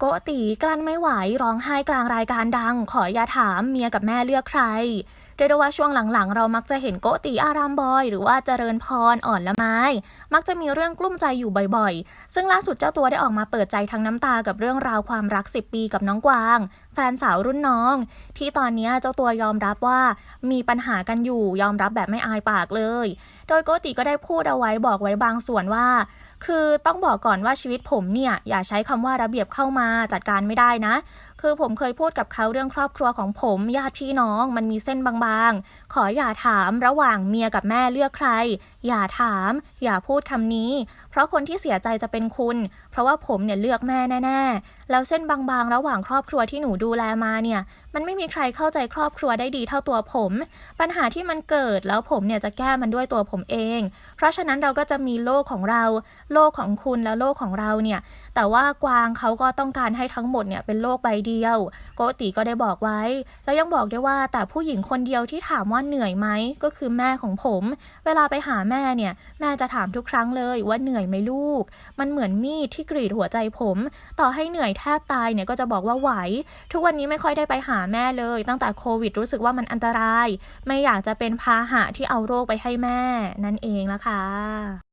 โกตีกลั้นไม่ไหวร้องไห้กลางรายการดัง ขออย่าถามเมียกับแม่เลือกใคร เรียกได้ว่าช่วงหลังๆ เรามักจะเห็นโกตีอารามบอย หรือว่าเจริญพรอ่อนละไม้ มักจะมีเรื่องกลุ้มใจอยู่บ่อยๆ ซึ่งล่าสุดเจ้าตัวได้ออกมาเปิดใจทั้งน้ำตากับเรื่องราวความรัก 10 ปีกับน้องกวาง แฟนสาวรุ่นน้อง ที่ตอนนี้เจ้าตัวยอมรับว่ามีปัญหากันอยู่ยอมรับแบบไม่อายปากเลย โดยโกติก็ได้พูดเอาไว้บอกไว้บางส่วนว่า คือต้องบอกก่อนว่าชีวิตผมเนี่ยอย่าใช้คำว่าระเบียบเข้ามาจัดการไม่ได้นะ คือผมเคยพูดกับเขาเรื่องครอบครัวของผมญาติพี่น้อง มันมีเส้นบางๆ ขออย่าถามระหว่างเมียกับแม่เลือกใคร อย่าถาม อย่าพูดคำนี้ เพราะคนที่เสียใจจะเป็นคุณ เพราะว่าผมเนี่ยเลือกแม่แน่ๆ แล้วเส้นบางๆ ระหว่างครอบครัวที่หนูดูแลมาเนี่ย มันไม่มีใครเข้าใจครอบครัวได้ดีเท่าตัวผม ปัญหาที่มันเกิดแล้วผมเนี่ยจะแก้มันด้วยตัวผมเอง เพราะฉะนั้นเราก็จะมีโลกของเรา โลกของคุณและโลกของเราเนี่ย แต่ว่ากวางเขาก็ต้องการให้ทั้งหมดเนี่ยเป็นโลกใบเดียวโกติก็ได้บอกไว้ แล้วยังบอกด้วยว่าแต่ผู้หญิงคนเดียวที่ถามว่าเหนื่อยไหมก็คือแม่ของผม เวลาไปหาแม่เนี่ย แม่จะถามทุกครั้งเลยว่าเหนื่อยไหมลูก มันเหมือนมีดที่กรีดหัวใจผม ต่อให้เหนื่อยแทบตายเนี่ยก็จะบอกว่าไหว ทุกวันนี้ไม่ค่อยได้ไปหาแม่เลย ตั้งแต่โควิดรู้สึกว่ามันอันตราย ไม่อยากจะเป็นพาหะที่เอาโรคไปให้แม่นั่นเองละค่ะ